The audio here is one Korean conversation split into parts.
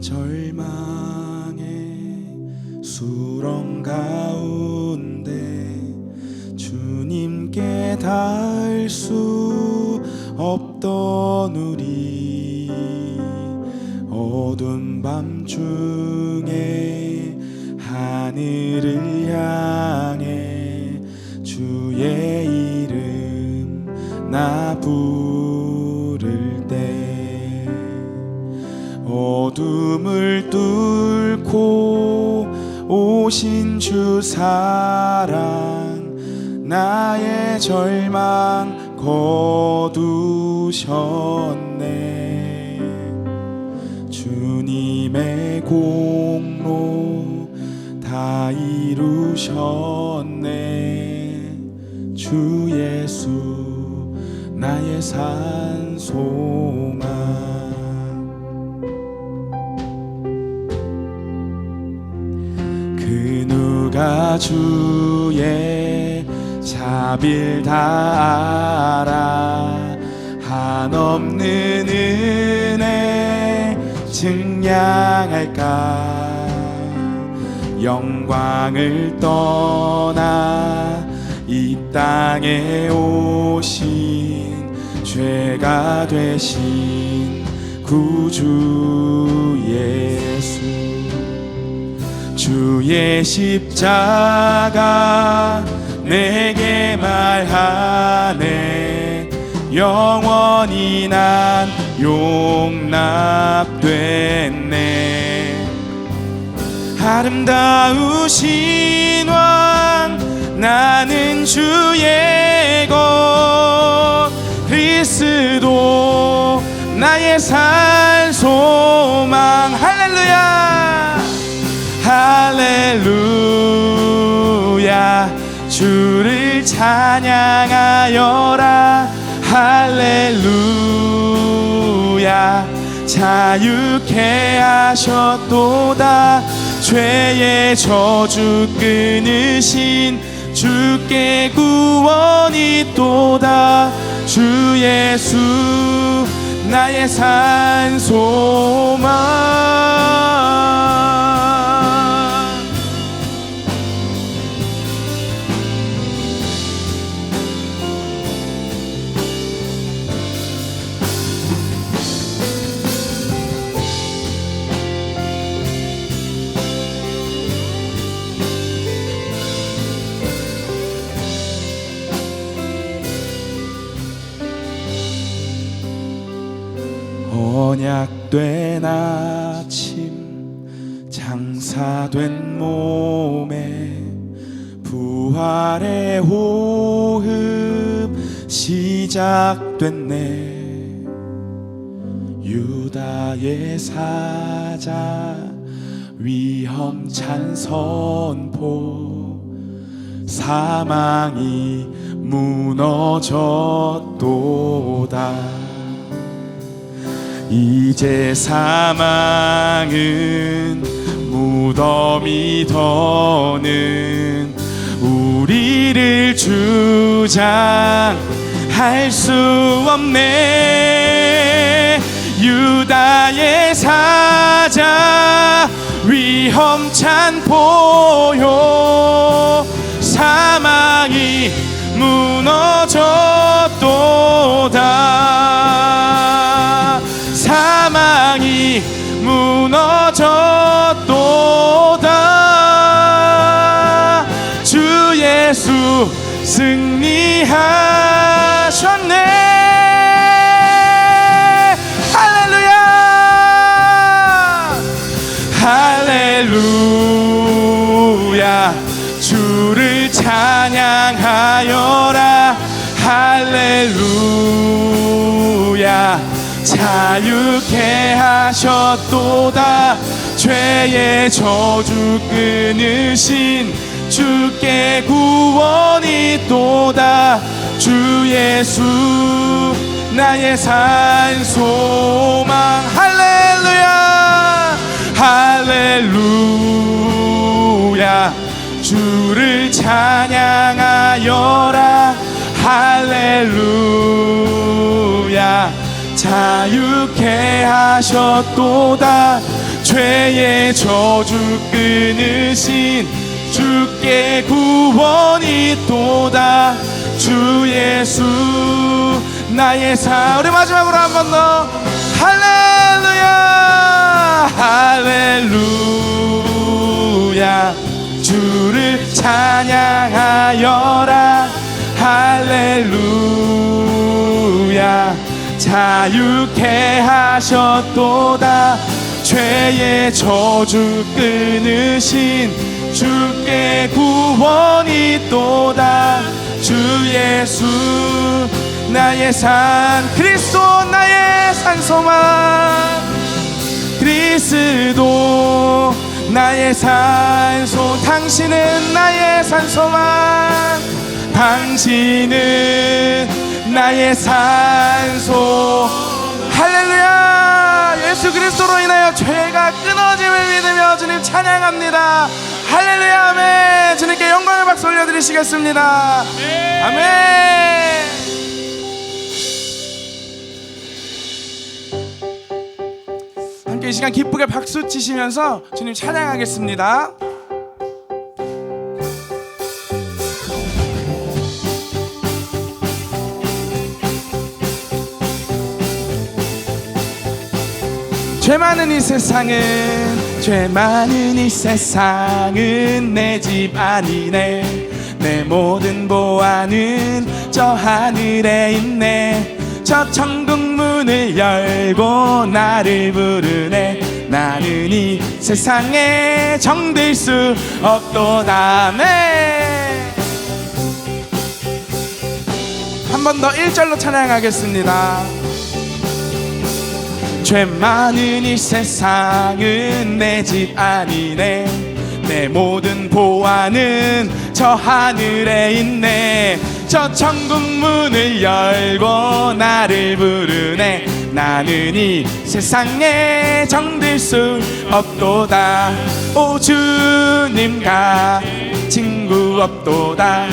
절망의 수렁 가운데 주님께 닿을 수 없던 우리 어두운 밤중 오신 주 사랑 나의 절망 거두셨네. 주님의 공로 다 이루셨네. 주 예수 나의 산소망 누가 주의 자빌 다 알아. 한없는 은혜 증량할까? 영광을 떠나 이 땅에 오신 죄가 되신 구주 예수 주의 십자가 내게 말하네. 영원히 난 용납됐네. 아름다우신 왕 나는 주의 것 그리스도 나의 살 주를 찬양하여라. 할렐루야. 자유케 하셨도다. 죄의 저주 끊으신 주께 구원이 있도다. 주 예수 나의 산 소망 시작됐네. 유다의 사자 위험찬 선포 사망이 무너졌도다. 이제 사망은 무덤이 더는 우리를 주장 할 수 없네. 유다의 사자 위험찬 보요 사망이 무너졌도다. 사망이 무너졌도다. 주 예수 승리하 셨네. 할렐루야. 할렐루야. 주를 찬양하여라. 할렐루야. 자유케 하셨도다. 죄의 저주 끊으신 주께 구원이 있도다 주 예수 나의 산 소망. 할렐루야! 할렐루야! 주를 찬양하여라. 할렐루야! 자유케 하셨도다. 죄 죄의 저주 끊으신 주께 또다 주 예수 나의 사 우리 마지막으로 한 번 더. 할렐루야! 할렐루야. 주를 찬양하여라. 할렐루야. 자유케 하셨도다. 죄의 저주 끊으신 주께 구원이 또다 주 예수 나의 산 그리스도 나의 산소만 그리스도 나의 산소 당신은 나의 산소만 당신은 나의 산소. 할렐루야! 예수 그리스도로 인하여 죄가 끊어짐을 믿으며 주님 찬양합니다 할렐루야 아멘. 주님께 영광의 박수 올려드리시겠습니다. 아멘. 함께 이 시간 기쁘게 박수 치시면서 주님 찬양하겠습니다. 죄 많은 이 세상은 죄 많은 이 세상은 내 집 아니네. 내 모든 보안은 저 하늘에 있네. 저 천국 문을 열고 나를 부르네. 나는 이 세상에 정들 수 없도다 네. 한 번 더 1절로 찬양하겠습니다 죄 많은 이 세상은 내 집 아니네. 내 모든 보안은 저 하늘에 있네. 저 천국 문을 열고 나를 부르네. 나는 이 세상에 정들 수 없도다. 오 주님 같은 친구 없도다.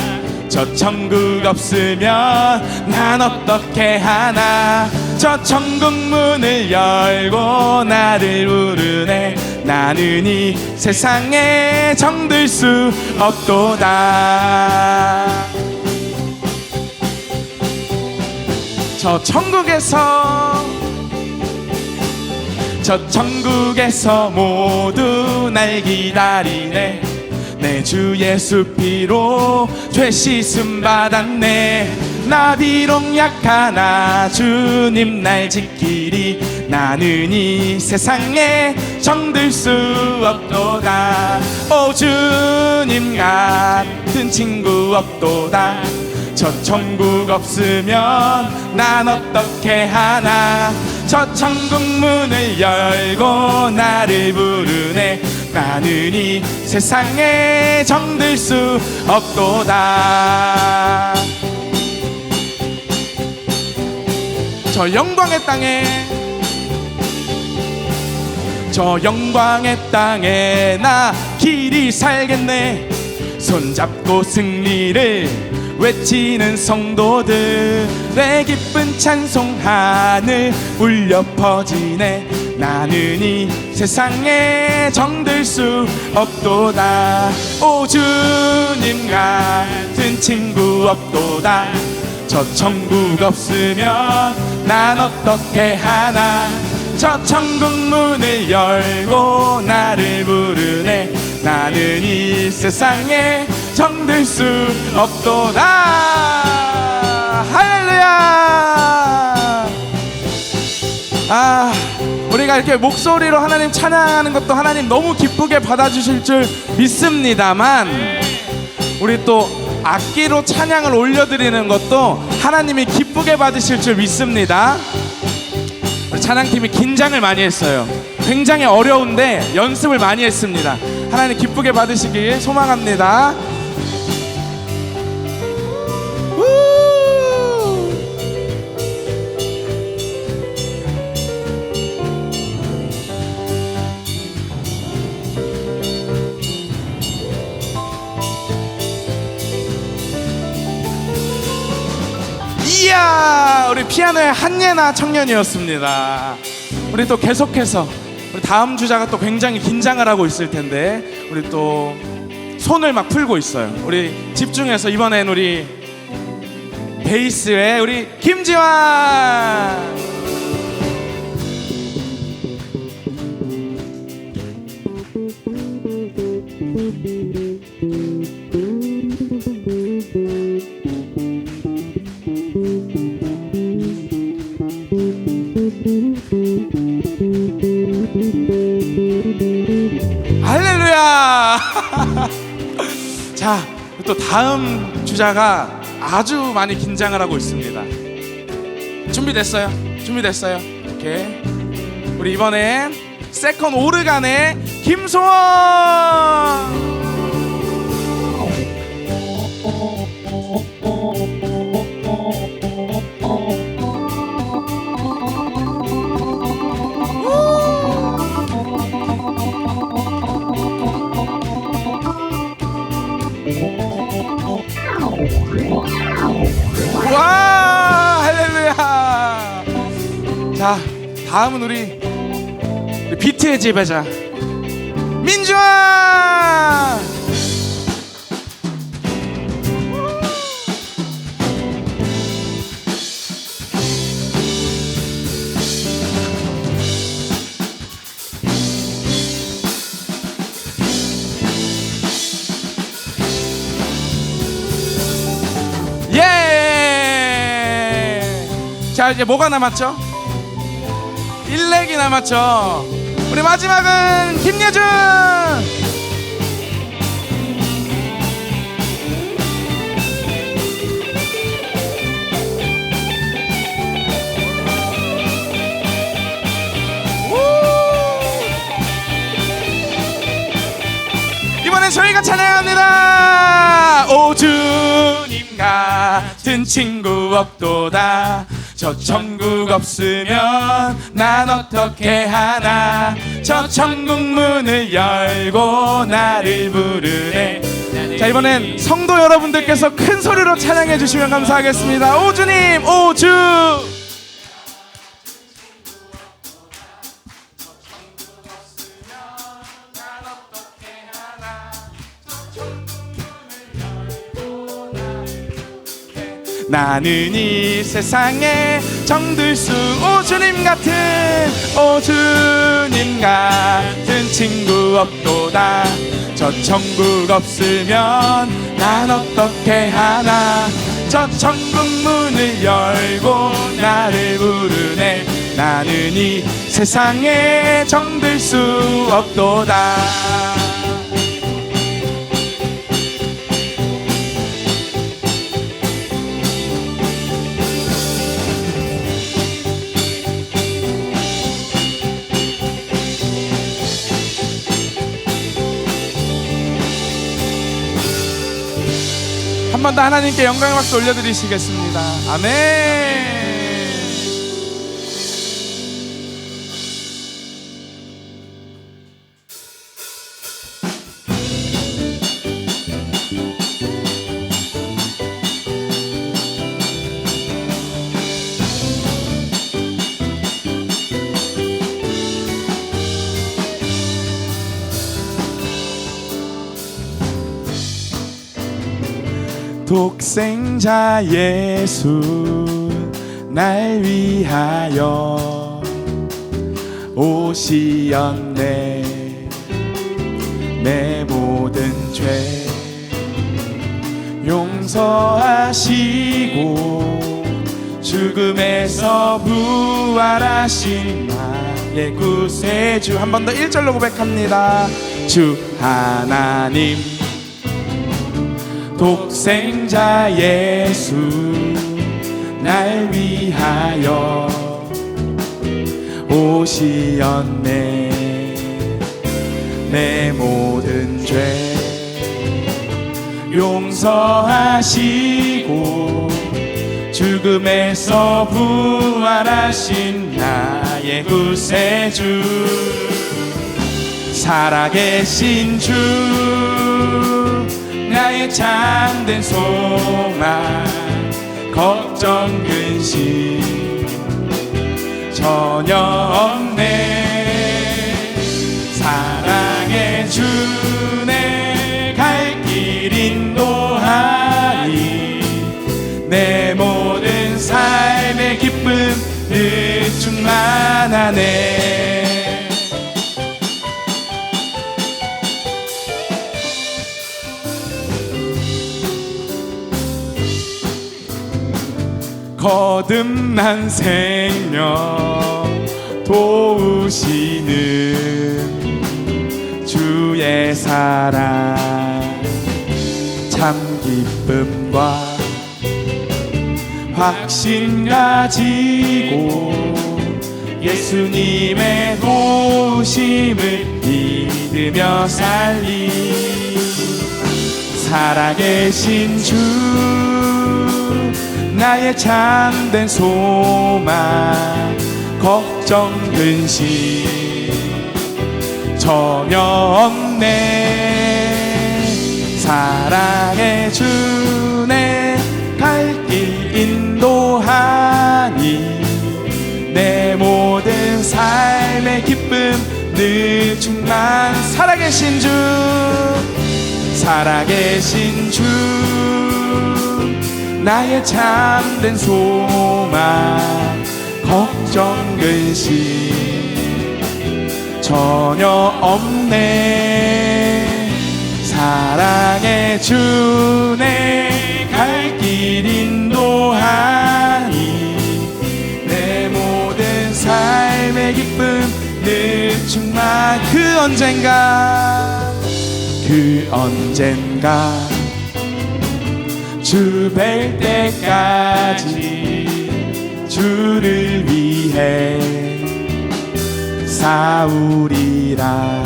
저 천국 없으면 난 어떻게 하나 저 천국 문을 열고 나를 부르네. 나는 이 세상에 정들 수 없도다. 저 천국에서 저 천국에서 모두 날 기다리네. 내 주 예수 피로 죄 씻음 받았네 나 비록 약하나 주님 날 지키리. 나는 이 세상에 정들 수 없도다. 오 주님 같은 친구 없도다. 저 천국 없으면 난 어떻게 하나? 저 천국 문을 열고 나를 부르네. 나는 이 세상에 정들 수 없도다 저 영광의 땅에. 저 영광의 땅에 나 길이 살겠네. 손잡고 승리를 외치는 성도들의 기쁜 찬송 하늘 울려 퍼지네. 나는 이 세상에 정들 수 없도다. 오 주님 같은 친구 없도다. 저 천국 없으면 난 어떻게 하나? 저 천국 문을 열고 나를 부르네. 나는 이 세상에 정들 수 없도다. 할렐루야! 아 우리가 이렇게 목소리로 하나님 찬양하는 것도 하나님 너무 기쁘게 받아주실 줄 믿습니다만 우리 또 악기로 찬양을 올려드리는 것도 하나님이 기쁘게 받으실 줄 믿습니다. 찬양팀이 긴장을 많이 했어요. 굉장히 어려운데 연습을 많이 했습니다. 하나님 기쁘게 받으시길 소망합니다. 피아노의 한예나 청년이었습니다 우리 또 계속해서 우리 다음 주자가 또 굉장히 긴장을 하고 있을 텐데 우리 또 손을 막 풀고 있어요. 우리 집중해서 이번엔 우리 베이스에 우리 김지환. 다음 주자가 아주 많이 긴장을 하고 있습니다. 준비됐어요? 준비됐어요? 오케이. 우리 이번엔 세컨 오르간의 김소원! 다음은 우리, 비트의 지배자 민주아 예! 자 이제 뭐가 남았죠? 일렉이 남았죠. 우리 마지막은 김예준. 우! 이번엔 저희가 찬양합니다. 오 주님 같은 친구 없도다. 저 천국 없으면 난 어떻게 하나? 저 천국 문을 열고 나를 부르네. 자 이번엔 성도 여러분들께서 큰 소리로 찬양해 주시면 감사하겠습니다. 오주님 오주 나는 이 세상에 정들 수 오주님 같은 오주님 같은 친구 없도다. 저 천국 없으면 난 어떻게 하나? 저 천국 문을 열고 나를 부르네. 나는 이 세상에 정들 수 없도다 한 번 더 하나님께 영광의 박수 올려드리시겠습니다. 아멘. 독생자 예수 날 위하여 오시었네. 내 모든 죄 용서하시고 죽음에서 부활하신 나의 구세주 한 번더 1절로 고백합니다. 주 하나님 독생자 예수 날 위하여 오시었네. 내 모든 죄 용서하시고 죽음에서 부활하신 나의 구세주 살아계신 주 나의 참된 소망 걱정 근심 전혀 없네. 사랑해 주네. 갈 길 인도하니 내 모든 삶의 기쁨 늦춤만 하네. 거듭난 생명 도우시는 주의 사랑. 참 기쁨과 확신 가지고 예수님의 도우심을 믿으며 살리. 살아계신 주 나의 참된 소망 걱정 근심 전혀 없네. 사랑의 주내 갈길 인도하니 내 모든 삶의 기쁨 늘 충만 살아계신 주 살아계신 주 나의 참된 소망 걱정 근심 전혀 없네. 사랑의 주내 갈길 인도하니 내 모든 삶의 기쁨 늘 충만 그 언젠가 그 언젠가 주 뵐 때까지 주를 위해 싸우리라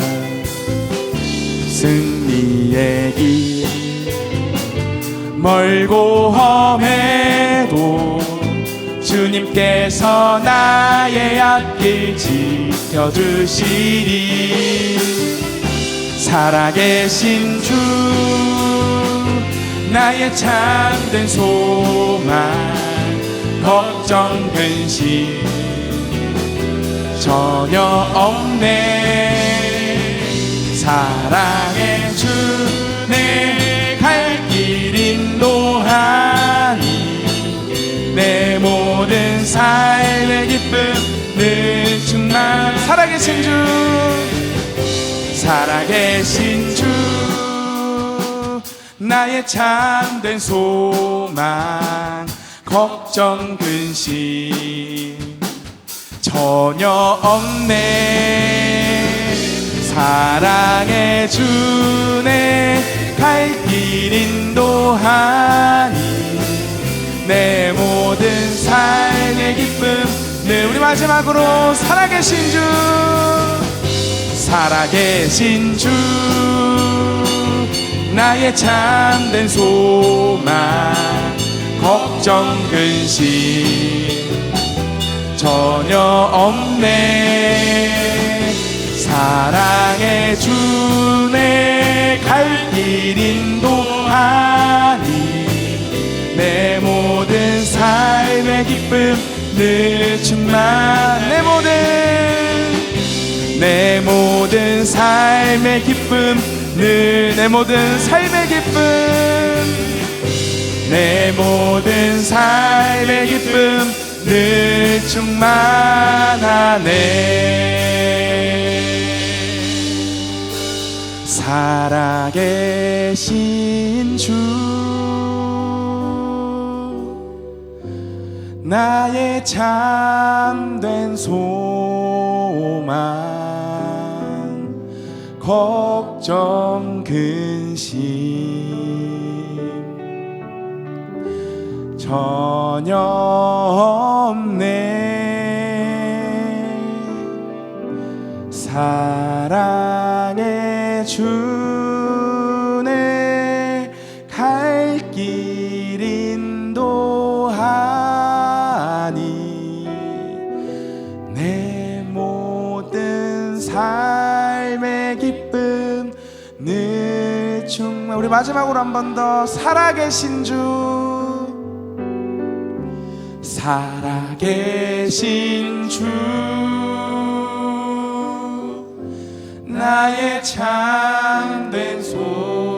승리의 길 멀고 험해도 주님께서 나의 앞길 지켜주시리. 살아계신 주 나의 참된 소망 걱정 근심 전혀 없네. 사랑의 주 내 갈 길 인도하니 내 모든 삶의 기쁨 늘 충만 살아계신 주 살아계신 주 나의 참된 소망 걱정 근심 전혀 없네. 사랑의 주내 갈길 인도하니 내 모든 삶의 기쁨 네 우리 마지막으로 살아계신 주 살아계신 주 나의 참된 소망 걱정 근심 전혀 없네. 사랑의 주내 갈길 인도하니 내 모든 삶의 기쁨 늘 충만 내 모든 내 모든 삶의 기쁨 늘 내 모든 삶의 기쁨 내 모든 삶의 기쁨 늘 충만하네. 살아계신 주 나의 참된 소망 걱정 근심 전혀 없네. 사랑의 주 마지막으로 한 번 더 살아계신 주. 살아계신 주. 나의 참된 소